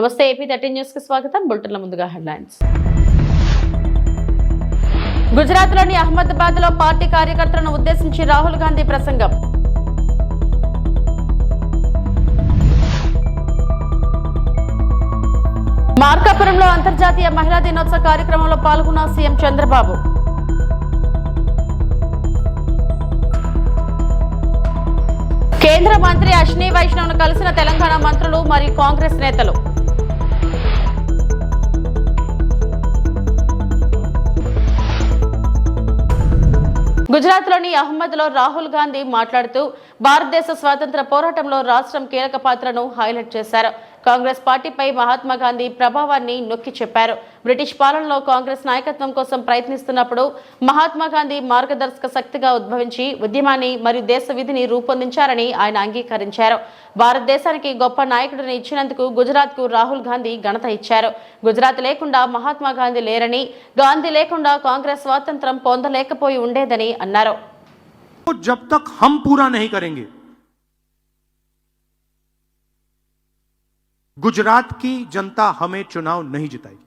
నమస్తే AP thirteen న్యూస్కి స్వాగతం. బులెటిన్ల ముందుగా హెడ్లైన్స్. గుజరాత్లోని అహ్మదాబాద్లో పార్టీ కార్యకర్తలను ఉద్దేశించి రాహుల్ గాంధీ ప్రసంగం. మార్కాపురంలో అంతర్జాతీయ మహిళా దినోత్సవ కార్యక్రమంలో పాల్గొన్న సీఎం చంద్రబాబు. కేంద్ర మంత్రి అశ్విని వైష్ణవ్ను కలిసిన తెలంగాణ మంత్రులు మరియు కాంగ్రెస్ నేతలు. గుజరాత్లోని అహ్మద్లో రాహుల్ గాంధీ మాట్లాడుతూ భారతదేశ స్వాతంత్ర పోరాటంలో రాష్ట్రం కీలక పాత్రను హైలైట్ చేశారు. కాంగ్రెస్ పార్టీపై మహాత్మా గాంధీ ప్రభావాన్ని నొక్కి చెప్పారు. బ్రిటిష్ పాలనలో కాంగ్రెస్ నాయకత్వం కోసం ప్రయత్నిస్తున్నప్పుడు మహాత్మా గాంధీ మార్గదర్శక శక్తిగా ఉద్భవించి ఉద్యమాన్ని మరియు దేశ విధిని రూపొందించారని ఆయన అంగీకరించారు. భారతదేశానికి గొప్ప నాయకుడిని ఇచ్చినందుకు గుజరాత్కు రాహుల్ గాంధీ ఘనత ఇచ్చారు. గుజరాత్ లేకుండా మహాత్మా గాంధీ లేరని గాంధీ లేకుండా కాంగ్రెస్ స్వాతంత్రం పొందలేకపోయి ఉండేదని అన్నారు. జబ్ తక్ హం పూరా నహీ కరేంగే. गुजरात की जनता हमें चुनाव नहीं जिताएगी।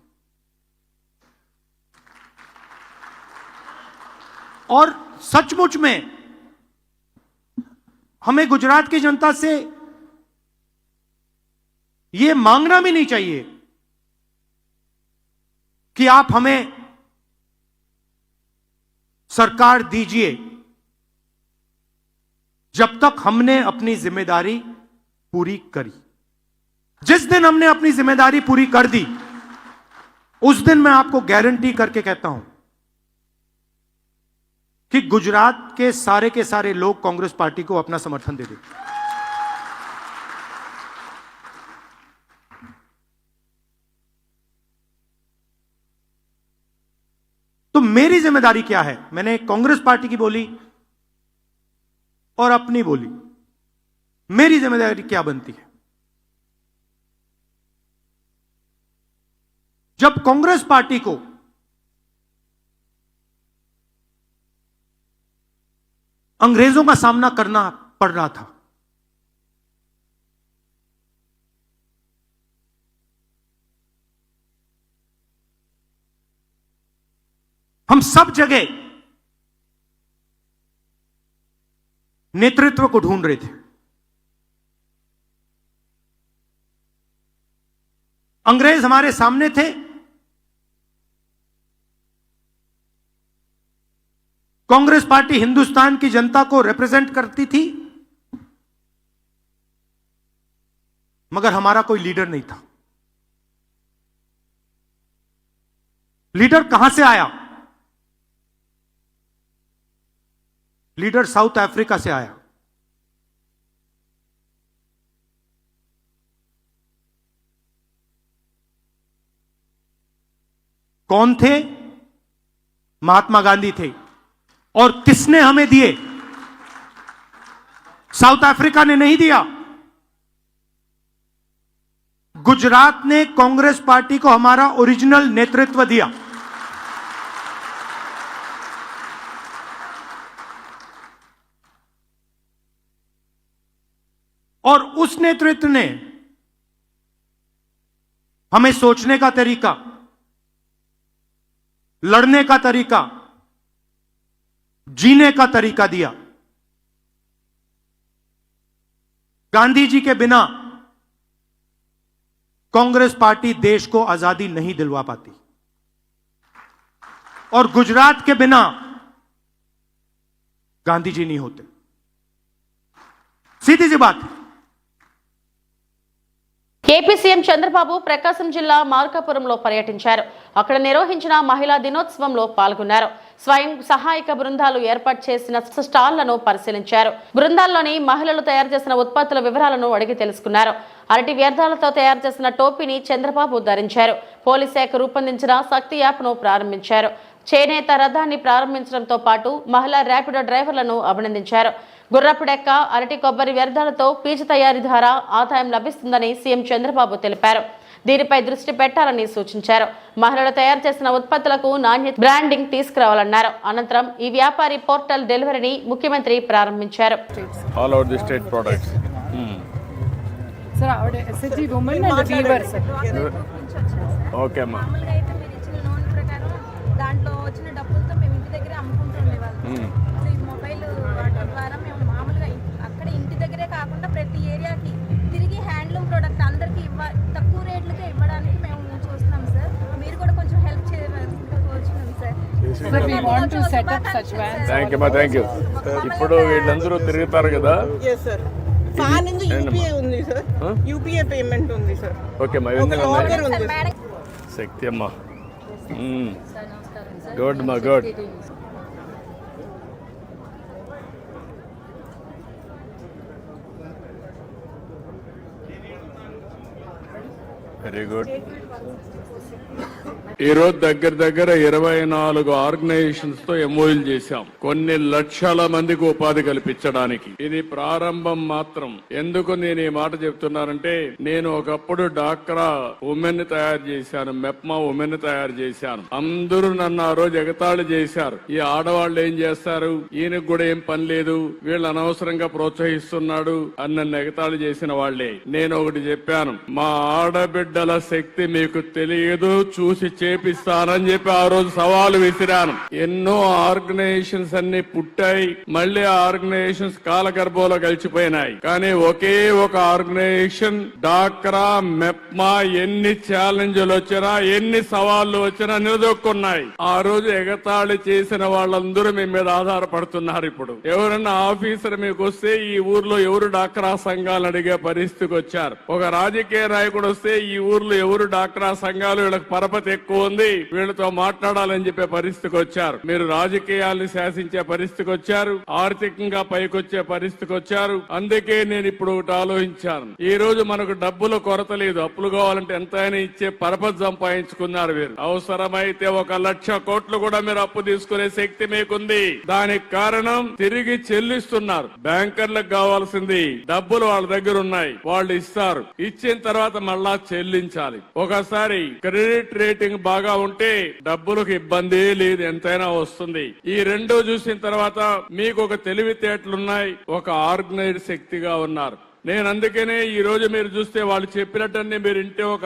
और सचमुच में हमें गुजरात की जनता से यह मांगना भी नहीं चाहिए कि आप हमें सरकार दीजिए। जब तक हमने अपनी ज़िम्मेदारी पूरी करी। जिस दिन हमने अपनी ज़िम्मेदारी पूरी कर दी, उस दिन मैं आपको गारंटी करके कहता हूँ कि गुजरात के सारे के सारे लोग कांग्रेस पार्टी को अपना समर्थन दे देंगे। तो मेरी ज़िम्मेदारी क्या है? मैंने कांग्रेस पार्टी की बोली और अपनी बोली। मेरी ज़िम्मेदारी क्या बनती है? जब कांग्रेस पार्टी को अंग्रेज़ों का सामना करना पड़ रहा था, हम सब जगह नेतृत्व को ढूंढ रहे थे। अंग्रेज़ हमारे सामने थे कांग्रेस पार्टी हिंदुस्तान की जनता को रिप्रेजेंट करती थी, मगर हमारा कोई लीडर नहीं था। लीडर कहाँ से आया? लीडर साउथ अफ्रीका से आया। कौन थे? महात्मा गांधी थे। और किसने हमें दिए? साउथ अफ्रीका ने नहीं दिया। गुजरात ने कांग्रेस पार्टी को हमारा ओरिजिनल नेतृत्व दिया। और उस नेतृत्व ने हमें सोचने का तरीका, लड़ने का तरीका जीने का तरीका दिया। गांधी जी के बिना कांग्रेस पार्टी देश को आज़ादी नहीं दिलवा पाती। और गुजरात के बिना गांधी जी नहीं होते। सीधी सी बात है। ఏపీ సీఎం చంద్రబాబు ప్రకాశం జిల్లా మార్కాపురంలో పర్యటించారు. అక్కడ నిర్వహించిన మహిళా దినోత్సవంలో పాల్గొన్నారు. స్వయం సహాయక బృందాలు ఏర్పాటు చేసిన స్టాళ్ళను పరిశీలించారు. బృందాల్లోని మహిళలు తయారు చేసిన ఉత్పత్తుల వివరాలను అడిగి తెలుసుకున్నారు. అరటి వ్యర్థాలతో తయారు చేసిన టోపీని చంద్రబాబు ధరించారు. పోలీస్ శాఖ రూపొందించిన శక్తి యాప్ను ప్రారంభించారు. చేనేత రథాన్ని ప్రారంభించడంతో పాటు మహిళా ర్యాపిడో డ్రైవర్లను అభినందించారు. గుర్రపు డెక్క అరటి కొబ్బరి వ్యర్థాలతో పీచు తయారీ ద్వారా ఆదాయం లభిస్తుందని సీఎం చంద్రబాబు తెలిపారు. దీనిపై దృష్టి పెట్టాలని సూచించారు. మహిళలు తయారు చేసిన ఉత్పత్తులకు నాణ్యత బ్రాండింగ్ తీసుకురావాలన్నారు. అనంతరం ఈ వ్యాపారి పోర్టల్ డెలివరీని ముఖ్యమంత్రి ప్రారంభించారు. ఓకే అమ్మా ప్రకారం దాంట్లో వచ్చిన డబ్బులతో మేము ఇంటి దగ్గరే అమ్ముకుంటూ ఉండేవాళ్ళం ఇప్పుడు ఈ మొబైల్ వాడటం ద్వారా మేము మామూలుగా ఇం- అక్కడ ఇంటి దగ్గరే కాకుండా ప్రతి ఏరియాకి తిరిగి హ్యాండ్లూమ్ ప్రోడక్ట్ అందరికీ ఇవ్వ తక్కువ రేట్లకే ఇవ్వడానికి మేము చూస్తున్నాం సార్. మీరు కూడా కొంచెం హెల్ప్ చేయవలసిందిగా కోరుచున్నాం sir. Thank you thank you ఇప్పుడు వీళ్ళందరూ తిరుగుతారు కదా? యూపీఐ ఉంది సార్ యూపీఐ పేమెంట్ ఉంది సార్ ఓకే శక్తి అమ్మా. గుడ్ మా గుడ్ వెరీ గుడ్ ఈరోజు దగ్గర దగ్గర ఇరవై నాలుగు ఆర్గనైజేషన్స్తో ఎంఓయూలు చేశాం. కొన్ని లక్షల మందికి ఉపాధి కల్పించడానికి. ఇది ప్రారంభం మాత్రం. ఎందుకు నేను ఈ మాట చెప్తున్నానంటే నేను ఒకప్పుడు డాక్రా ఉమెన్ తయారు చేశాను. మెప్మా ఉమెన్ తయారు చేశాను. అందరూ నన్ను ఆ రోజు ఎగతాళి చేశారు. ఈ ఆడవాళ్ళు ఏం చేస్తారు? ఈయనకు కూడా ఏం పని లేదు. వీళ్ళు అనవసరంగా ప్రోత్సహిస్తున్నాడు అని నన్ను ఎగతాళి చేసిన వాళ్ళే నేను ఒకటి చెప్పాను. మా ఆడబిడ్డ బిడ్డల శక్తి మీకు తెలియదు చూసి చేపిస్తానని చెప్పి ఆ రోజు సవాలు విసిరాను. ఎన్నో ఆర్గనైజేషన్స్ అన్ని పుట్టాయి మళ్ళీ ఆర్గనైజేషన్స్ కాలగర్భంలో కలిసిపోయినాయి కానీ ఒకే ఒక ఆర్గనైజేషన్ డాక్రా మెప్మా ఎన్ని ఛాలెంజ్లు వచ్చినా ఎన్ని సవాళ్ళు వచ్చినా నిలదొక్కున్నాయి. ఆ రోజు ఎగతాళి చేసిన వాళ్ళందరూ మీ మీద ఆధారపడుతున్నారు ఇప్పుడు. ఎవరన్నా ఆఫీసర్ మీకు వస్తే ఈ ఊర్లో ఎవరు డాక్రా సంఘాలు అడిగే పరిస్థితికి వచ్చారు. ఒక రాజకీయ నాయకుడు వస్తే ఈ ఊర్లో ఎవరు డాక్రా సంఘాలు వీళ్ళకి పరపతి ఎక్కువ ఉంది వీళ్ళతో మాట్లాడాలని చెప్పే పరిస్థితికి వచ్చారు. మీరు రాజకీయాల్ని శాసించే పరిస్థితికి వచ్చారు ఆర్థికంగా పైకొచ్చే పరిస్థితికి వచ్చారు. అందుకే నేను ఇప్పుడు ఒకటి ఆలోచించాను. ఈ రోజు మనకు డబ్బుల కొరత లేదు అప్పులు కావాలంటే ఎంతైనా ఇచ్చే పరపతి సంపాదించుకున్నారు మీరు అవసరమైతే ఒక లక్ష కోట్లు కూడా మీరు అప్పు తీసుకునే శక్తి మీకుంది. దానికి కారణం తిరిగి చెల్లిస్తున్నారు. బ్యాంకర్లకు కావాల్సింది డబ్బులు వాళ్ళ దగ్గర ఉన్నాయి వాళ్ళు ఇస్తారు. ఇచ్చిన తర్వాత మళ్ళా చెల్లించాలి. ఒకసారి క్రెడిట్ రేటింగ్ బాగా ఉంటే డబ్బులకు ఇబ్బంది లేదు ఎంతైనా వస్తుంది. ఈ రెండు చూసిన తర్వాత మీకు ఒక తెలివితేటలున్నాయి ఒక ఆర్గనైజ్ శక్తిగా ఉన్నారు. నేను అందుకనే ఈ రోజు మీరు చూస్తే వాళ్ళు చెప్పినట్టన్నీ మీరు ఇంటే ఒక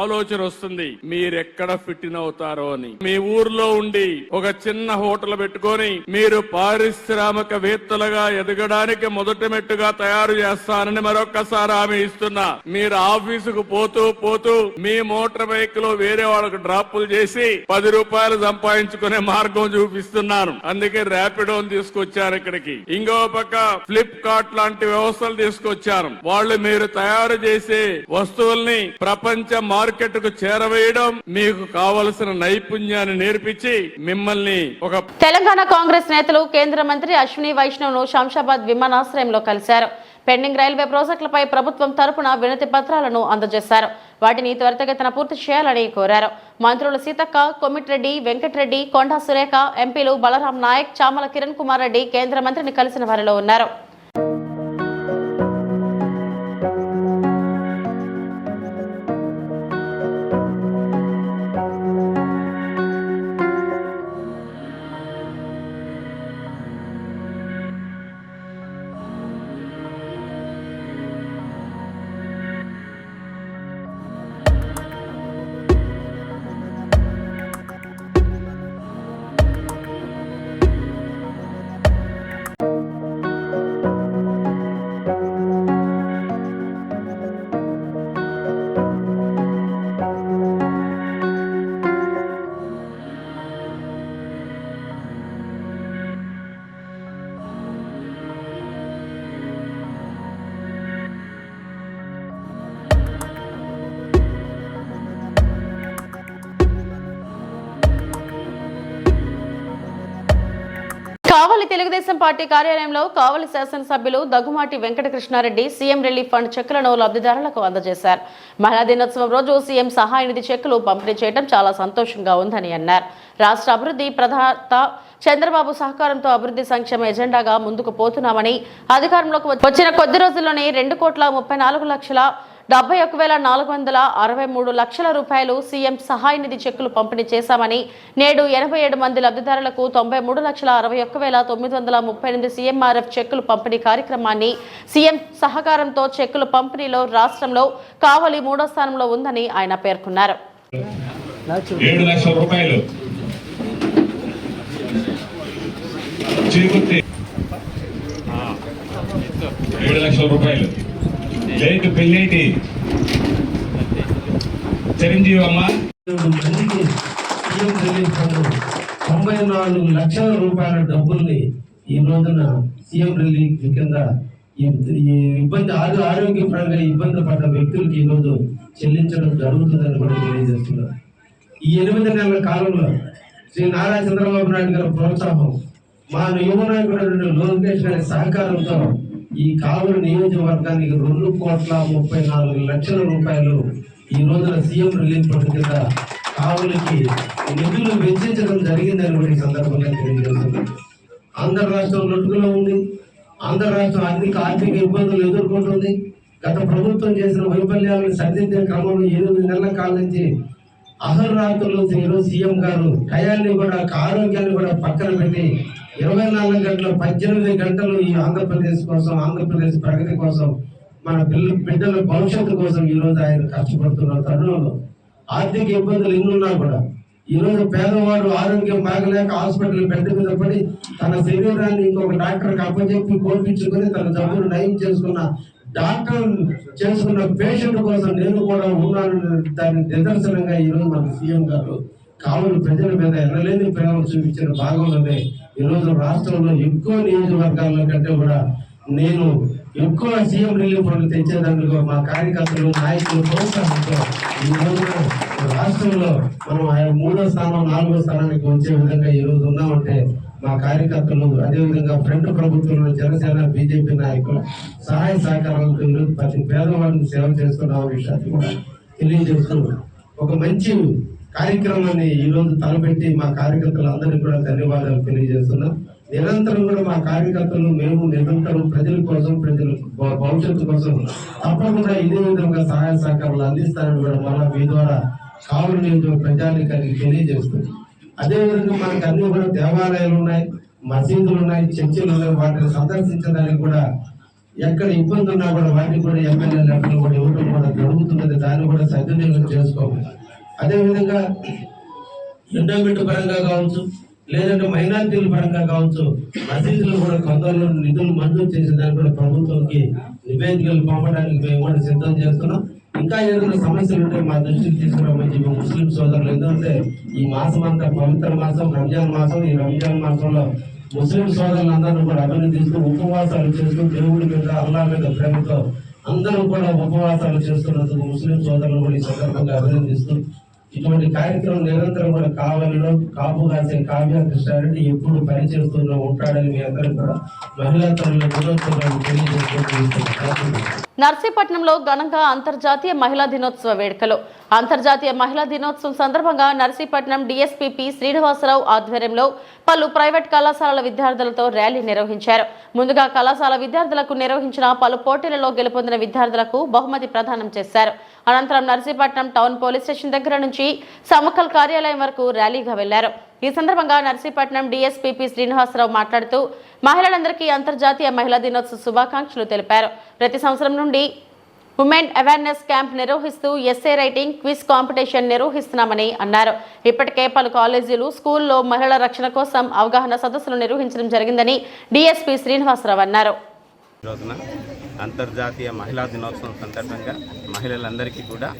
ఆలోచన వస్తుంది. మీరు ఎక్కడ ఫిట్ ఇన్ అవుతారో అని. మీ ఊర్లో ఉండి ఒక చిన్న హోటల్ పెట్టుకొని మీరు పారిశ్రామికవేత్తలుగా ఎదగడానికి మొదటి మెట్టుగా తయారు చేస్తానని మరొక్కసారి హామీ ఇస్తున్నా. మీరు ఆఫీసుకు పోతూ పోతూ మీ మోటార్ బైక్లో వేరే వాళ్ళకు డ్రాపులు చేసి పది రూపాయలు సంపాదించుకునే మార్గం చూపిస్తున్నాను. అందుకే ర్యాపిడో తీసుకొచ్చారు ఇక్కడికి. ఇంకో పక్క ఫ్లిప్కార్ట్ లాంటి వ్యవస్థలు తీసుకొచ్చారు వాళ్ళు మీరు తయారు చేసే వస్తువుల్ని ప్రపంచ మార్కెట్కు చేరవేయడం మీకు కావలసిన నైపుణ్యాన్ని నేర్పించి మిమ్మల్ని ఒక తెలంగాణ కాంగ్రెస్ నేతలు కేంద్ర మంత్రి అశ్విని వైష్ణవ్ను శంషాబాద్ విమానాశ్రయంలో కలిశారు. పెండింగ్ రైల్వే ప్రాజెక్టులపై ప్రభుత్వం తరపున వినతి పత్రాలను అందజేశారు. వాటిని త్వరితగతిన పూర్తి చేయాలని కోరారు. మంత్రులు సీతక్క కొమిటిరెడ్డి వెంకటరెడ్డి కొండా సురేఖ ఎంపీలు బలరాం నాయక్ చామల కిరణ్ కుమార్ రెడ్డి కేంద్ర మంత్రిని కలిసిన వారిలో ఉన్నారు. తెలుగుదేశం పార్టీ కార్యాలయంలో కావలి శాసనసభ్యులు Daggumati Venkatakrishnareddy CM relief fund చెక్కులను లబ్ధిదారులకు అందజేశారు. మహిళా దినోత్సవం రోజు సీఎం సహాయ నిధి చెక్కులు పంపిణీ చేయడం చాలా సంతోషంగా ఉందని అన్నారు. రాష్ట్ర అభివృద్ధి ప్రధాత చంద్రబాబు సహకారంతో అభివృద్ధి సంక్షేమ ఎజెండాగా ముందుకు పోతున్నామని అధికారంలోకి వచ్చిన కొద్ది రోజుల్లోనే రెండు కోట్ల ముప్పై నాలుగు లక్షల డెబ్బై ఒక వేల నాలుగు వందల అరవై మూడు లక్షల రూపాయలు సీఎం సహాయ నిధి చెక్కులు పంపిణీ చేశామని నేడు ఎనభై ఏడు మంది లబ్ధిదారులకు తొంభై మూడు లక్షల అరవై ఒక్క వేల తొమ్మిది వందల ముప్పై ఎనిమిది సీఎంఆర్ఎఫ్ చెక్కులు పంపిణీ కార్యక్రమాన్ని సీఎం సహకారంతో చెక్కుల పంపిణీలో రాష్ట్రంలో కావలి మూడో స్థానంలో ఉందని ఆయన పేర్కొన్నారు. ఏడు లక్షల రూపాయలు. జైట్ పెళ్ళేటి చిరంజీవి అమ్మ. మందికి సీఎం రిలీఫ్ ఫండ్ తొంభై నాలుగు లక్షల రూపాయల డబ్బుల్ని ఈ రోజున సీఎం రిలీఫ్ కింద ఈ ఇబ్బంది ఆరు ఆరోగ్యపరంగా ఇబ్బంది పడ్డ వ్యక్తులకి ఈ రోజు చెల్లించడం జరుగుతుందని కూడా తెలియజేస్తున్నారు ఈ ఎనిమిది నెలల కాలంలో శ్రీ నారా చంద్రబాబు నాయుడు గారి ప్రోత్సాహం మా యువ నాయకుడు లోకేష్ గారి సహకారంతో ఈ కావలి నియోజకవర్గానికి రెండు కోట్ల ముప్పై నాలుగు లక్షల రూపాయలు ఈ రోజున సీఎం రిలీఫ్ ఫండ్ కింద కావులకి నిధులు వెచ్చించడం జరిగిందని కూడా ఈ సందర్భంగా తెలియజేస్తుంది ఆంధ్ర రాష్ట్రం లొట్టుకులో ఉంది. ఆంధ్ర రాష్ట్రం ఆర్థిక ఆర్థిక ఇబ్బందులు ఎదుర్కొంటుంది. గత ప్రభుత్వం చేసిన వైఫల్యాలను సరిదిద్దే క్రమంలో ఎనిమిది నెలల కాలం నుంచి అహర్రాత్రులు ఈరోజు సీఎం గారు టయాన్ని కూడా ఆరోగ్యాన్ని కూడా పక్కన పెట్టి ఇరవై నాలుగు గంటలు పద్దెనిమిది గంటలు ఈ ఆంధ్రప్రదేశ్ కోసం ఆంధ్రప్రదేశ్ ప్రగతి కోసం మన పిల్ల బిడ్డల భవిష్యత్తు కోసం ఈ రోజు ఆయన కష్టపడుతున్న తరుణంలో. ఆర్థిక ఇబ్బందులు ఎన్నున్నా కూడా ఈ రోజు పేదవాడు ఆరోగ్యం బాగలేక హాస్పిటల్ బెడ్ మీద పడి తన శరీరాన్ని ఇంకొక డాక్టర్కి అప్పచెప్పి కోపించుకొని తన జబ్బును నయం చేసుకున్న డాక్టర్ చేసుకున్న పేషెంట్ కోసం నేను కూడా ఉన్నాను దాని నిదర్శనంగా ఈ రోజు మన సీఎం గారు కావులు ప్రజల మీద ఎనలేని ప్రేమ చూపించిన భాగంలోనే ఈ రోజు రాష్ట్రంలో ఎక్కువ నియోజకవర్గాల కంటే కూడా నేను ఎక్కువ సీఎం రిలీఫ్ ఫండ్ తెచ్చేదానికి మా కార్యకర్తలు నాయకులు ప్రోత్సాహంతో ఈ రాష్ట్రంలో మనం ఆ మూడో స్థానం నాలుగో స్థానానికి వచ్చే విధంగా ఈ రోజు ఉన్నామంటే మా కార్యకర్తలు అదేవిధంగా ఫ్రంట్ ప్రభుత్వంలో జనసేన బీజేపీ నాయకులు సహాయ సహకారాలతో ఈరోజు ప్రతి పేదవాడిని సేవ చేస్తున్న విషయాన్ని కూడా తెలియజేస్తూ ఒక మంచి కార్యక్రమాన్ని ఈరోజు తలపెట్టి మా కార్యకర్తలు అందరికీ కూడా ధన్యవాదాలు తెలియజేస్తున్నాం. నిరంతరం కూడా మా కార్యకర్తలు మేము నిరంతరం ప్రజల కోసం ప్రజల భవిష్యత్తు కోసం తప్పకుండా ఇదే విధంగా సహాయ సహకారాలు అందిస్తారని కూడా మన మీ ద్వారా కావులు నియోజక ప్రజానికానికి తెలియజేస్తుంది అదేవిధంగా మనకు అన్ని కూడా దేవాలయాలు ఉన్నాయి మసీదులు ఉన్నాయి చర్చిలు ఉన్నాయి. వాటిని సందర్శించడానికి కూడా ఎక్కడ ఇబ్బంది ఉన్నా కూడా వాటిని కూడా ఎమ్మెల్యే లెక్కలు కూడా ఇవ్వడం కూడా జరుగుతున్నది. దాన్ని కూడా సద్వినియోగం చేసుకోవాలి. అదేవిధంగా ఎండోమెంట్ పరంగా కావచ్చు లేదంటే మైనార్టీల పరంగా కావచ్చు మసీదులు కూడా కొందరు నిధులు మంజూరు చేసేదానికి కూడా ప్రభుత్వంకి నివేదికలు పంపడానికి మేము కూడా సిద్ధం చేస్తున్నాం. ఇంకా ఏదైనా సమస్యలు ఉంటే మా దృష్టికి తీసుకురామని చెప్పి ముస్లిం సోదరులు ఎందుకంటే ఈ మాసం అంతా పవిత్ర మాసం రంజాన్ మాసం ఈ రంజాన్ మాసంలో ముస్లిం సోదరులందరూ కూడా అభినందిస్తూ ఉపవాసాలు చేస్తూ దేవుడి మీద అల్లా మీద ప్రేమతో అందరూ కూడా ఉపవాసాలు చేస్తున్నందుకు ముస్లిం సోదరులు కూడా ఈ సందర్భంగా అభినందిస్తూ ఇటువంటి కార్యక్రమం నిరంతరం కూడా కావాలలో కాపు కాసే కావ్య కృష్ణారెడ్డి ఎప్పుడు పనిచేస్తూనే ఉంటాడని మీ అందరూ కూడా మహిళా తల్లుల దినోత్సవాన్ని తెలియజేస్తూ నర్సీపట్నంలో ఘనంగా అంతర్జాతీయ మహిళా దినోత్సవ వేడుకలు. అంతర్జాతీయ మహిళా దినోత్సవం సందర్భంగా నర్సీపట్నం డీఎస్పీపీ శ్రీనివాసరావు ఆధ్వర్యంలో పలు ప్రైవేట్ కళాశాలల విద్యార్థులతో ర్యాలీ నిర్వహించారు. ముందుగా కళాశాల విద్యార్థులకు నిర్వహించిన పలు పోటీలలో గెలుపొందిన విద్యార్థులకు బహుమతి ప్రదానం చేశారు. అనంతరం నర్సీపట్నం టౌన్ పోలీస్ స్టేషన్ దగ్గర నుంచి సమకల్ కార్యాలయం వరకు ర్యాలీగా వెళ్ళారు. ఈ సందర్భంగా నర్సీపట్నం డీఎస్పీపీ శ్రీనివాసరావు మాట్లాడుతూ మహిళలందరికీ అంతర్జాతీయ మహిళా దినోత్సవ శుభాకాంక్షలు తెలిపారు. ప్రతి సంవత్సరం నుండి ఉమెన్ అవేర్నెస్ క్యాంప్ నిర్వహిస్తూ ఎస్ఏ రైటింగ్ క్విజ్ కాంపిటీషన్ నిర్వహిస్తున్నామని అన్నారు. ఇప్పటికే పలు కాలేజీలు స్కూల్లో మహిళల రక్షణ కోసం అవగాహన సదస్సులు నిర్వహించడం జరిగిందని డిఎస్పీ శ్రీనివాసరావు అన్నారు. అంతర్జాతీయ మహిళా దినోత్సవం సందర్భంగా మహిళలందరికీ కూడా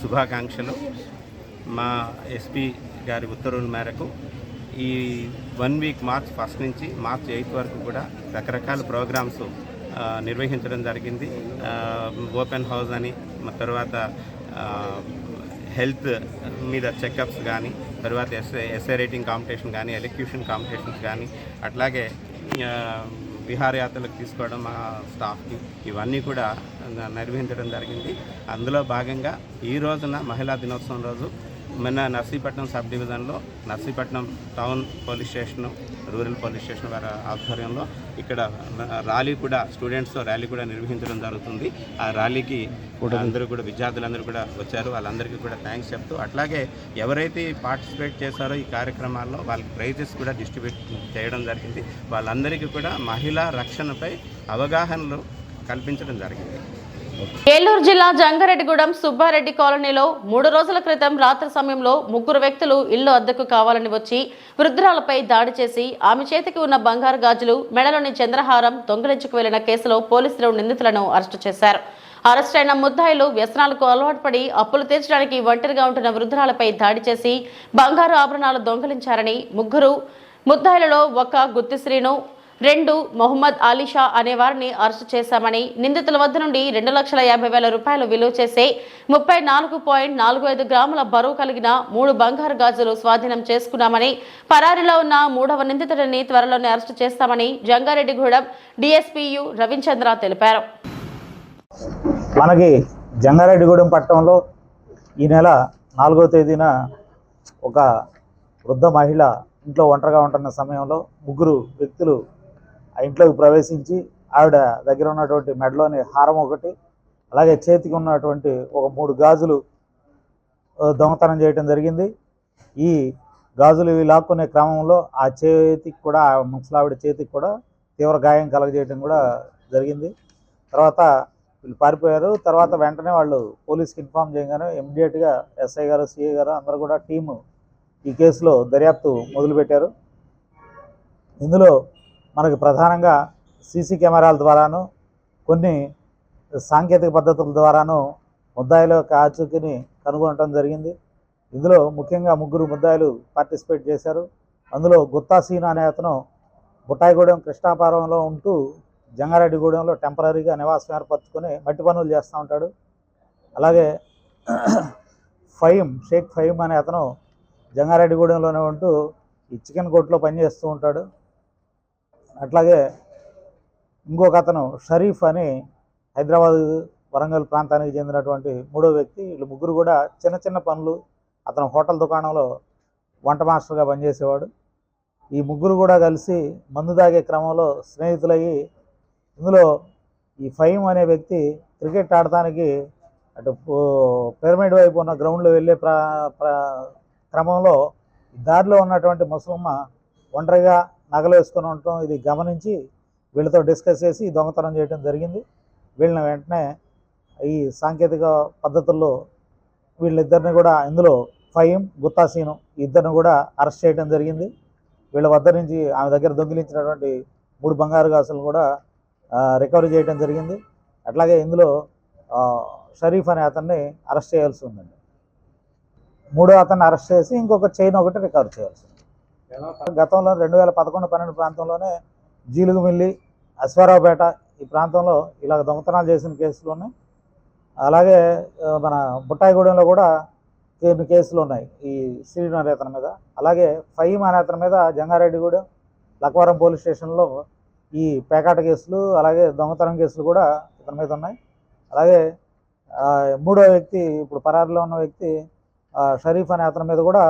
శుభాకాంక్షలు. మా ఎస్పీ గారి ఉత్తర్వుల మేరకు ఈ వన్ వీక్ మార్చ్ ఫస్ట్ నుంచి మార్చ్ ఎయిత్ వరకు కూడా రకరకాల ప్రోగ్రామ్స్ నిర్వహించడం జరిగింది. ఓపెన్ హౌస్ అని తర్వాత హెల్త్ మీద చెకప్స్ కానీ తర్వాత ఎస్ఏ ఎస్ఏ రేటింగ్ కాంపిటీషన్ కానీ ఎలక్యూషన్ కాంపిటీషన్స్ కానీ అట్లాగే విహారయాత్రలకు తీసుకోవడం మా స్టాఫ్కి ఇవన్నీ కూడా నిర్వహించడం జరిగింది. అందులో భాగంగా ఈ రోజున మహిళా దినోత్సవం రోజు మొన్న నర్సీపట్నం సబ్ డివిజన్లో Narsipatnam town police station rural police station వారి ఆధ్వర్యంలో ఇక్కడ ర్యాలీ కూడా స్టూడెంట్స్తో ర్యాలీ కూడా నిర్వహించడం జరుగుతుంది. ఆ ర్యాలీకి అందరూ కూడా విద్యార్థులందరూ కూడా వచ్చారు. వాళ్ళందరికీ కూడా థ్యాంక్స్ చెప్తూ అట్లాగే ఎవరైతే పార్టిసిపేట్ చేశారో ఈ కార్యక్రమాల్లో వాళ్ళకి ప్రైజెస్ కూడా డిస్ట్రిబ్యూట్ చేయడం జరిగింది. వాళ్ళందరికీ కూడా మహిళా రక్షణపై అవగాహనలు కల్పించడం జరిగింది. ఏలూరు జిల్లా జంగారెడ్డిగూడెం సుబ్బారెడ్డి కాలనీలో మూడు రోజుల క్రితం రాత్రి సమయంలో ముగ్గురు వ్యక్తులు ఇల్లు అద్దెకు కావాలని వచ్చి వృద్ధురాలపై దాడి చేసి ఆమె చేతికి ఉన్న బంగారు గాజులు మెడలోని చంద్రహారం దొంగిలించుకు వెళ్ళిన కేసులో పోలీసులు నిందితులను అరెస్టు చేశారు. అరెస్ట్ అయిన ముద్దాయిలు వ్యసనాలకు అలవాటు పడి అప్పులు తీర్చడానికి ఒంటరిగా ఉంటున్న వృద్ధురాలపై దాడి చేసి బంగారు ఆభరణాలు దొంగిలించారని ముగ్గురు ముద్దాయిలలో ఒక గుత్తిశ్రీను రెండు మొహమ్మద్ అలీషా అనే వారిని అరెస్టు చేశామని నిందితుల వద్ద నుండి రెండు లక్షల యాభై వేల రూపాయలు విలువ చేసే ముప్పై నాలుగు పాయింట్ నాలుగు ఐదు గ్రాముల బరువు కలిగిన మూడు బంగారు గాజులు స్వాధీనం చేసుకున్నామని పరారీలో ఉన్న మూడవ నిందితుడిని త్వరలోనే అరెస్టు చేస్తామని జంగారెడ్డిగూడెం డిఎస్పీయు రవిచంద్ర తెలిపారు. మనకి జంగారెడ్డిగూడెం పట్టణంలో ఈ నెల నాలుగో తేదీన ఒక వృద్ధ మహిళ ఇంట్లో ఒంటరిగా ఉంటున్న సమయంలో ముగ్గురు వ్యక్తులు ఆ ఇంట్లోకి ప్రవేశించి ఆవిడ దగ్గర ఉన్నటువంటి మెడలోని హారం ఒకటి అలాగే చేతికి ఉన్నటువంటి ఒక మూడు గాజులు దొంగతనం చేయటం జరిగింది. ఈ గాజులు ఇవి లాక్కునే క్రమంలో ఆ చేతికి కూడా ఆ ముసలావిడ చేతికి కూడా తీవ్ర గాయం కలగజేయటం కూడా జరిగింది. తర్వాత వీళ్ళు పారిపోయారు. తర్వాత వెంటనే వాళ్ళు పోలీస్కి ఇన్ఫామ్ చేయగానే ఇమ్మీడియట్గా ఎస్ఐ గారు సిఐ గారు అందరూ కూడా టీము ఈ కేసులో దర్యాప్తు మొదలుపెట్టారు. ఇందులో మనకి ప్రధానంగా సీసీ కెమెరాల ద్వారాను కొన్ని సాంకేతిక పద్ధతుల ద్వారాను ముద్దాయిల యొక్క ఆచూకీని కనుగొనడం జరిగింది. ఇందులో ముఖ్యంగా ముగ్గురు ముద్దాయిలు పార్టిసిపేట్ చేశారు. అందులో గుత్తా సీన్ అనే అతను బుట్టాయిగూడెం కృష్ణాపురంలో ఉంటూ జంగారెడ్డిగూడెంలో టెంపరీగా నివాసం ఏర్పరచుకొని మట్టి పనులు చేస్తూ ఉంటాడు. అలాగే ఫైమ్ షేక్ ఫైమ్ అనే అతను జంగారెడ్డిగూడెంలోనే ఉంటూ ఈ చికెన్ కోట్లో పనిచేస్తూ ఉంటాడు. అట్లాగే ఇంకొక అతను షరీఫ్ అని హైదరాబాద్ వరంగల్ ప్రాంతానికి చెందినటువంటి మూడో వ్యక్తి. వీళ్ళు ముగ్గురు కూడా చిన్న చిన్న పనులు. అతను హోటల్ దుకాణంలో వంట మాస్టర్గా పనిచేసేవాడు. ఈ ముగ్గురు కూడా కలిసి మందు తాగే క్రమంలో స్నేహితులయ్యి ఇందులో ఈ ఫైమ్ అనే వ్యక్తి క్రికెట్ ఆడటానికి అటు పిరమిడ్ వైపు ఉన్న గ్రౌండ్లో వెళ్ళే ప్రా ప్రా క్రమంలో దారిలో ఉన్నటువంటి ముసలమ్మ ఒంటరిగా నగలు వేసుకొని ఉండటం ఇది గమనించి వీళ్ళతో డిస్కస్ చేసి దొంగతనం చేయడం జరిగింది. వీళ్ళని వెంటనే ఈ సాంకేతిక పద్ధతుల్లో వీళ్ళిద్దరిని కూడా ఇందులో ఫహీం గుత్తాసీను ఇద్దరిని కూడా అరెస్ట్ చేయడం జరిగింది. వీళ్ళ వద్ద నుంచి ఆమె దగ్గర దొంగిలించినటువంటి మూడు బంగారు గాసులు కూడా రికవరీ చేయడం జరిగింది. అట్లాగే ఇందులో షరీఫ్ అనే అతన్ని అరెస్ట్ చేయాల్సి ఉందండి. మూడో అతన్ని అరెస్ట్ చేసి ఇంకొక చైన్ ఒకటి రికవర్ చేయాల్సి ఉంది. గతంలో రెండు వేల పదకొండు పన్నెండు ప్రాంతంలోనే జీలుగుమిల్లి అశ్వారావుపేట ఈ ప్రాంతంలో ఇలా దొంగతనాలు చేసిన కేసులు ఉన్నాయి అలాగే మన బుట్టాయిగూడెంలో కూడా కొన్ని కేసులు ఉన్నాయి ఈ శ్రీను అతని మీద. అలాగే ఫహీం అనే అతని మీద జంగారెడ్డిగూడెం లక్వరం పోలీస్ స్టేషన్లో ఈ పేకాట కేసులు అలాగే దొంగతనం కేసులు కూడా ఇతని మీద ఉన్నాయి. అలాగే మూడో వ్యక్తి ఇప్పుడు పరారిలో ఉన్న వ్యక్తి షరీఫ్ అనే అతని మీద కూడా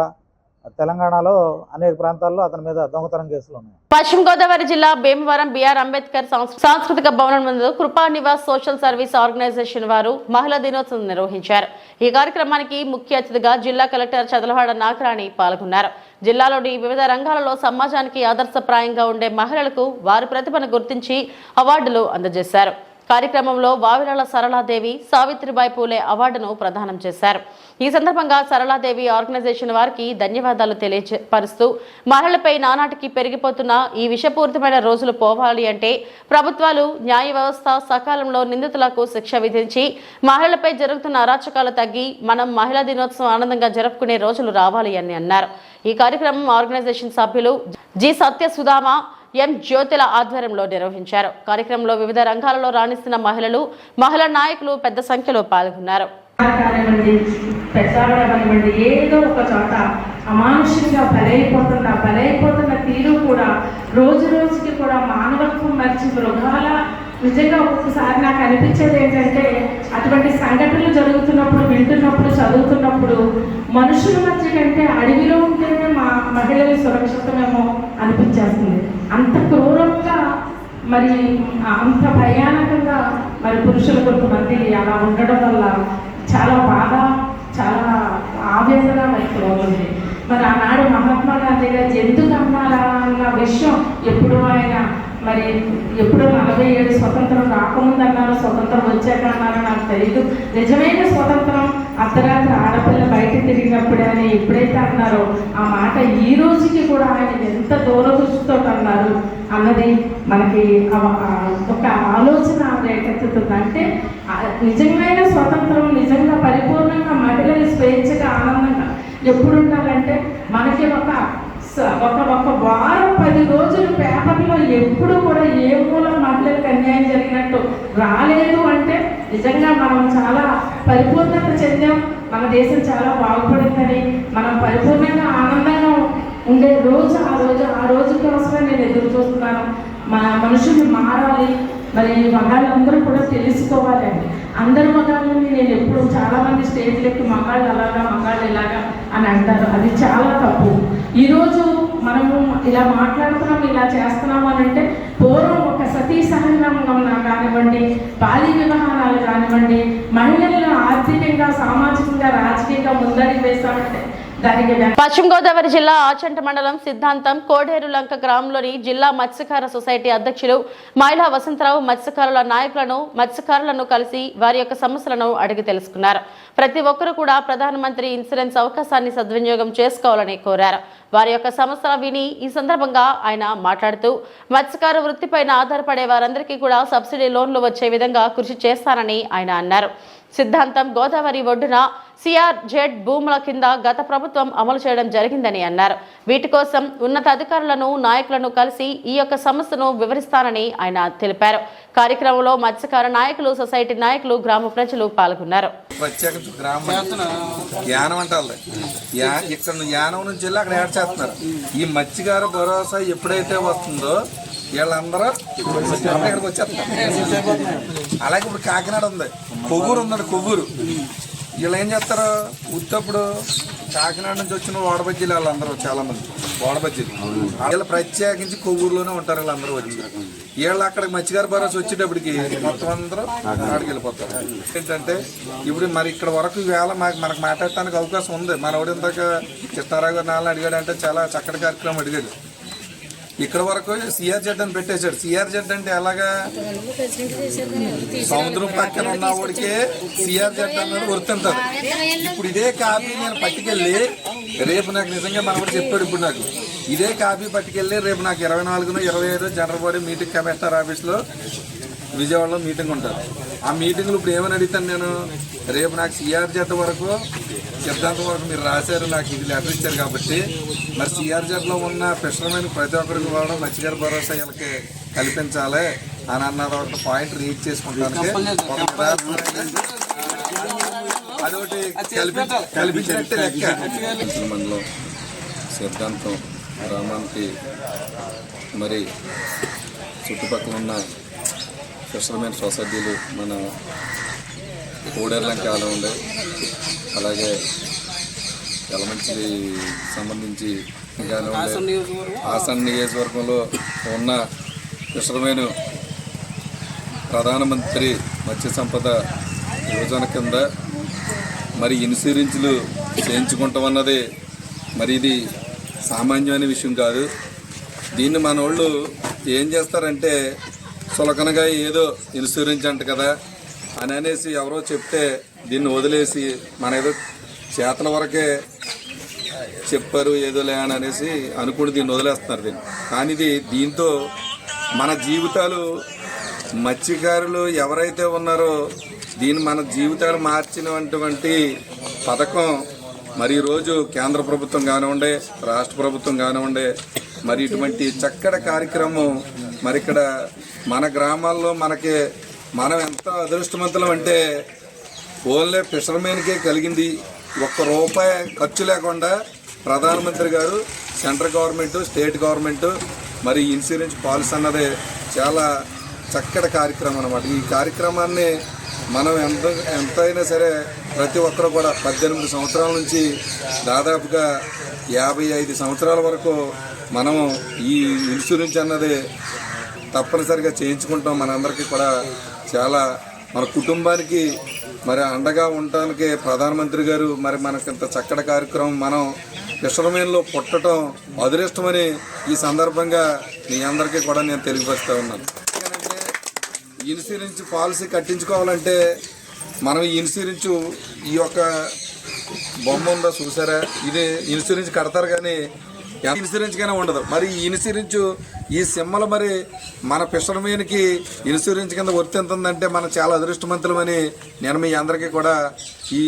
తెలంగాణలో అనేక ప్రాంతాల్లో అతని మీద దొంగతనం కేసులు ఉన్నాయి. పశ్చిమ గోదావరి జిల్లా భీమవరం బిఆర్ అంబేద్కర్ సాంస్- సాంస్కృతిక భవనం ముందు కృపా నివాస్ సోషల్ సర్వీస్ ఆర్గనైజేషన్ వారు మహిళా దినోత్సవం నిర్వహించారు. ఈ కార్యక్రమానికి ముఖ్య అతిథిగా జిల్లా కలెక్టర్ చదలవాడ నాగరాణి పాల్గొన్నారు. జిల్లాలోని వివిధ రంగాలలో సమాజానికి ఆదర్శప్రాయంగా ఉండే మహిళలకు వారి ప్రతిభను గుర్తించి అవార్డులు అందజేశారు. కార్యక్రమంలో వావిలాల సరళాదేవి సావిత్రిబాయి పూలే అవార్డును ప్రదానం చేశారు. ఈ సందర్భంగా సరళాదేవి ఆర్గనైజేషన్ వారికి ధన్యవాదాలు తెలియపరుస్తూ మహిళలపై నానాటికి పెరిగిపోతున్న ఈ విషపూరితమైన రోజులు పోవాలి అంటే ప్రభుత్వాలు న్యాయ వ్యవస్థ సకాలంలో నిందితులకు శిక్ష విధించి మహిళలపై జరుగుతున్న అరాచకాలు తగ్గి మనం మహిళా దినోత్సవం ఆనందంగా జరుపుకునే రోజులు రావాలి అని అన్నారు. ఈ కార్యక్రమం ఆర్గనైజేషన్ సభ్యులు జి సత్య సుధామ ఎం జ్యోతిల ఆధ్వర్యంలో నిర్వహించారు. కార్యక్రమంలో వివిధ రంగాలలో రాణిస్తున్న మహిళలు మహిళా నాయకులు పెద్ద సంఖ్యలో పాల్గొన్నారు. ఏదో ఒక చోట అమానుషంగా బలైపోతున్న బలైపోతున్న తీరు కూడా రోజు రోజుకి కూడా మానవత్వం మర్చి మృగాల నిజంగా ఒక్కొక్కసారి నాకు అనిపించేది ఏంటంటే అటువంటి సంఘటనలు జరుగుతున్నప్పుడు వింటున్నప్పుడు చదువుతున్నప్పుడు మనుషుల మధ్య కంటే అడవిలో ఉంటేనే మా మహిళల సురక్షితమేమో అనిపించేస్తుంది. అంత క్రూరంగా మరి అంత భయానకంగా మరి పురుషులు కొంతమంది అలా ఉండడం వల్ల చాలా బాధ చాలా ఆవేదన అవుతుంది మరి ఆనాడు మహాత్మా గాంధీ గారు ఎందుకు అమ్మాలా అన్న విషయం ఎప్పుడు ఆయన మరి ఎప్పుడు నలభై ఏడు స్వతంత్రం రాకముందు అన్నారు స్వతంత్రం వచ్చాక అన్నారో నాకు తెలియదు నిజమైన స్వతంత్రం అర్ధరాత్రి ఆడపిల్ల బయట తిరిగినప్పుడే అని ఎప్పుడైతే అన్నారో ఆ మాట ఈ రోజుకి కూడా ఆయన ఎంత దూరదృష్టితో అన్నారు అన్నది మనకి ఆ- ఒక ఆలోచన రేకెత్తుతుంది. అంటే నిజమైన స్వతంత్రం నిజంగా పరిపూర్ణంగా మహిళలు స్వేచ్ఛగా ఆనందంగా. ఎప్పుడు ఉండాలంటే మనకి ఒక ఒక ఒక వారం పది రోజులు పేపర్లో ఎప్పుడు కూడా ఏ మూల మహిళలకు అన్యాయం జరిగినట్టు రాలేదు అంటే నిజంగా మనం చాలా పరిపూర్ణత చెందాం. మన దేశం చాలా బాగుపడిందని మనం పరిపూర్ణంగా ఆనందంగా ఉండే రోజు ఆ రోజు ఆ రోజు కోసమే నేను ఎదురు చూస్తున్నాను. మన మనుషులు మారాలి మరి వాళ్ళందరూ కూడా తెలుసుకోవాలండి. అందరు మగాళ్ళని నేను ఎప్పుడు చాలామంది మంది స్టేజ్లకి మగాళ్ళు అలాగా మగాళ్ళు ఇలాగా అని అంటారు. అది చాలా తప్పు. ఈరోజు మనము ఇలా మాట్లాడుతున్నాం ఇలా చేస్తున్నాం అని అంటే పూర్వం ఒక సతీ సహనంగం కానివ్వండి బాల్య వివాహాలు కానివ్వండి మహిళలను ఆర్థికంగా సామాజికంగా రాజకీయంగా ముందడి వేస్తామంటే పశ్చిమ గోదావరి జిల్లా ఆచంట మండలం సిద్ధాంతం కోడేరు లంక గ్రామంలోని జిల్లా మత్స్యకార సొసైటీ అధ్యక్షులు మైలా వసంతరావు మత్స్యకారుల నాయకులను మత్స్యకారులను కలిసి వారి యొక్క సమస్యలను అడిగి తెలుసుకున్నారు. ప్రతి ఒక్కరూ కూడా ప్రధానమంత్రి ఇన్సూరెన్స్ అవకాశాన్ని సద్వినియోగం చేసుకోవాలని కోరారు. వారి యొక్క సమస్యలు విని ఈ సందర్భంగా ఆయన మాట్లాడుతూ మత్స్యకార వృత్తిపైన ఆధారపడే వారందరికీ కూడా సబ్సిడీ లోన్లు వచ్చే విధంగా కృషి చేస్తానని ఆయన అన్నారు. సిద్ధాంతం గోదావరి ఒడ్డున సిఆర్ జెడ్ భూముల కింద గత ప్రభుత్వం అమలు చేయడం జరిగిందని అన్నారు. వీటి కోసం ఉన్నత అధికారులను నాయకులను కలిసి ఈ యొక్క సమస్యను వివరిస్తానని ఆయన తెలిపారు. కార్యక్రమంలో మత్స్యకార నాయకులు సొసైటీ నాయకులు గ్రామ ప్రజలు పాల్గొన్నారు. ప్రత్యేక యానం అంటారు. ఇక్కడ యానం నుంచి వెళ్ళి అక్కడ యాడ్ చేస్తున్నారు. ఈ మత్స్యకార భరోసా ఎప్పుడైతే వస్తుందో వీళ్ళందరూ ఇక్కడికి వచ్చేస్తారు. అలాగే ఇప్పుడు కాకినాడ ఉంది. కొవ్వూరు ఉందండి కొవ్వూరు. వీళ్ళు ఏం చేస్తారు? ఉత్తప్పుడు కాకినాడ నుంచి వచ్చిన వాడబజ్జీలు వాళ్ళందరూ చాలా మంది వాడబజ్జీలు. వీళ్ళు ప్రత్యేకించి కొవ్వూరులోనే ఉంటారు వీళ్ళందరూ వచ్చి. వీళ్ళు అక్కడ మత్స్యకార భరోసా వచ్చేటప్పటికి మొత్తం అందరూ ఆడికి వెళ్ళిపోతారు. ఏంటంటే ఇప్పుడు మరి ఇక్కడ వరకు వేళ మాకు మనకు మాట్లాడటానికి అవకాశం ఉంది. మనోడు ఇందాక కృష్ణారావు గారు నాలుగు అడిగాడు అంటే చాలా చక్కటి కార్యక్రమం అడిగాడు. ఇక్కడ వరకు సిఆర్ జెడ్ అని పెట్టేశాడు. సిఆర్ జెడ్ అంటే ఎలాగా? సముద్రం పక్కన ఉన్న వాడికే సిఆర్ అన్నది గుర్తుంటది. ఇప్పుడు ఇదే కాపీ నేను పట్టుకెళ్ళి రేపు నాకు నిజంగా మనవాడు చెప్పాడు ఇప్పుడు నాకు. ఇదే కాపీ పట్టుకెళ్ళి రేపు నాకు ఇరవై నాలుగున ఇరవై ఐదు జనరల్ బాడీ మీటింగ్ కమిషనర్ ఆఫీస్లో విజయవాడలో మీటింగ్ ఉంటుంది ఆ మీటింగ్లో ఇప్పుడు ఏమని అడుగుతాను నేను? రేపు నాకు సిఆర్ జెడ్ వరకు సిద్ధాంతం వరకు మీరు రాశారు నాకు ఇది లెటర్ ఇచ్చారు కాబట్టి. మరి సిఆర్ జెడ్లో ఉన్న ఫిషర్మెన్ ప్రతి ఒక్కరికి కూడా మత్స్యకార భరోసా వీళ్ళకి కల్పించాలి అని అన్నది ఒక పాయింట్ రీచ్ చేసుకుంటానికి అదొకటి కల్పించ కల్పించినట్టే లెక్క. మండలం సిద్ధాంతం గ్రామానికి మరి చుట్టుపక్కల ఉన్న ఫిషర్మెన్ సొసైటీలు మన కోడేర్లంక కాలం ఉండే. అలాగే యలమంచిలి సంబంధించి హాసన్ నియోజకవర్గంలో ఉన్న ఫిషర్మెన్ ప్రధానమంత్రి మత్స్య సంపద యోజన కింద మరి ఇన్సూరెన్స్లు చేయించుకుంటాం అన్నది మరి ఇది సామాన్యమైన విషయం కాదు. దీన్ని మన వాళ్ళు ఏం చేస్తారంటే సులకనగా ఏదో ఇన్సూరెన్స్ అంట కదా అని అనేసి ఎవరో చెప్తే దీన్ని వదిలేసి మన ఏదో చేతల వరకే చెప్పారు ఏదోలే అని అనేసి అనుకుని దీన్ని వదిలేస్తున్నారు దీన్ని. కానీ ఇది దీంతో మన జీవితాలు మత్స్యకారులు ఎవరైతే ఉన్నారో దీన్ని మన జీవితాలు మార్చినటువంటి పథకం మరి ఈరోజు కేంద్ర ప్రభుత్వం కానివ్వండి రాష్ట్ర ప్రభుత్వం కానివ్వండి మరి ఇటువంటి చక్కటి కార్యక్రమం మరి ఇక్కడ మన గ్రామాల్లో మనకి మనం ఎంత అదృష్టవంతులం అంటే ఓన్లీ ఫిషర్మెన్కే కలిగింది. ఒక్క రూపాయి ఖర్చు లేకుండా ప్రధానమంత్రి గారు సెంట్రల్ గవర్నమెంట్ స్టేట్ గవర్నమెంట్ మరి ఇన్సూరెన్స్ పాలసీ అన్నది చాలా చక్కటి కార్యక్రమం అనమాట ఈ కార్యక్రమాన్ని మనం ఎంత ఎంతైనా సరే ప్రతి ఒక్కరు కూడా పద్దెనిమిది సంవత్సరాల నుంచి దాదాపుగా యాభై ఐదు సంవత్సరాల వరకు మనం ఈ ఇన్సూరెన్స్ అన్నది తప్పనిసరిగా చేయించుకుంటాం. మనందరికీ కూడా చాలా మన కుటుంబానికి మరి అండగా ఉండటానికి ప్రధానమంత్రి గారు మరి మనకి ఇంత చక్కటి కార్యక్రమం మనం విశ్రమేన్లో పుట్టడం అదృష్టమని ఈ సందర్భంగా మీ అందరికీ కూడా నేను తెలియపరుస్తూ ఉన్నాను. ఇన్సూరెన్స్ పాలసీ కట్టించుకోవాలంటే మనం ఈ ఇన్సూరెన్స్ ఈ యొక్క బొమ్మ ఉందో చూసారా? ఇది ఇన్సూరెన్స్ కడతారు కానీ ఎంత ఇన్సూరెన్స్ కానీ ఉండదు. మరి ఈ ఇన్సూరెన్స్ ఈ సిమ్మలు మరి మన ఫిషర్మెన్కి ఇన్సూరెన్స్ కింద వర్తింతుందంటే మనం చాలా అదృష్టవంతులమని నేను మీ అందరికీ కూడా ఈ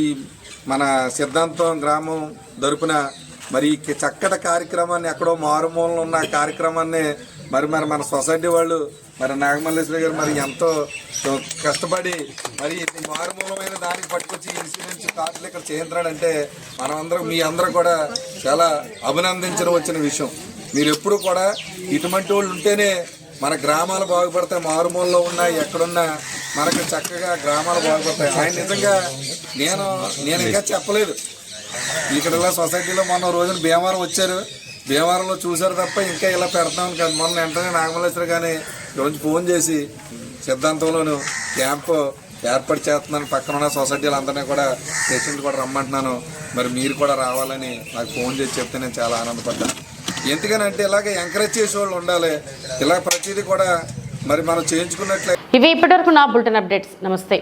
మన సిద్ధాంతం గ్రామం తరపున మరి చక్కటి కార్యక్రమాన్ని ఎక్కడో మారుమూలన ఉన్న కార్యక్రమాన్ని మరి మరి మన సొసైటీ వాళ్ళు మరి నాగమల్లేశ్వరి గారు మరి ఎంతో కష్టపడి మరి ఇది మారుమూలమైన దానికి పట్టుకొచ్చి ఇన్సూరెన్స్ కార్డులు ఇక్కడ చేయించాడంటే మనమందరం మీ అందరూ కూడా చాలా అభినందించడం వచ్చిన విషయం. మీరు ఎప్పుడు కూడా ఇటువంటి వాళ్ళు ఉంటేనే మన గ్రామాలు బాగుపడతాయి మారుమూలలో ఉన్నా ఎక్కడున్నా మనకు చక్కగా గ్రామాలు బాగుపడతాయి. ఆయన నిజంగా నేను నేను ఇంకా చెప్పలేదు. ఇక్కడ ఇలా సొసైటీలో మొన్న రోజున భీమవరం వచ్చారు. భీమవరంలో చూశారు తప్ప ఇంకా ఇలా పెడతాం కానీ మొన్న వెంటనే నాగమల్లేశ్వరి కానీ రోజు ఫోన్ చేసి సిద్ధాంతంలోను క్యాంపు ఏర్పాటు చేస్తున్నాను పక్కన ఉన్న సొసైటీలు అందరినీ కూడా పేషెంట్ కూడా రమ్మంటున్నాను. మరి మీరు కూడా రావాలని నాకు ఫోన్ చేసి చెప్తే నేను చాలా ఆనందపడ్డాను. ఎందుకనంటే ఇలాగ ఎంకరేజ్ చేసే వాళ్ళు ఉండాలి. ఇలా ప్రతిదీ కూడా మరి మనం చేయించుకున్నట్లే ఇవి ఇప్పటివరకు నా బులెటిన్ అప్డేట్స్. నమస్తే.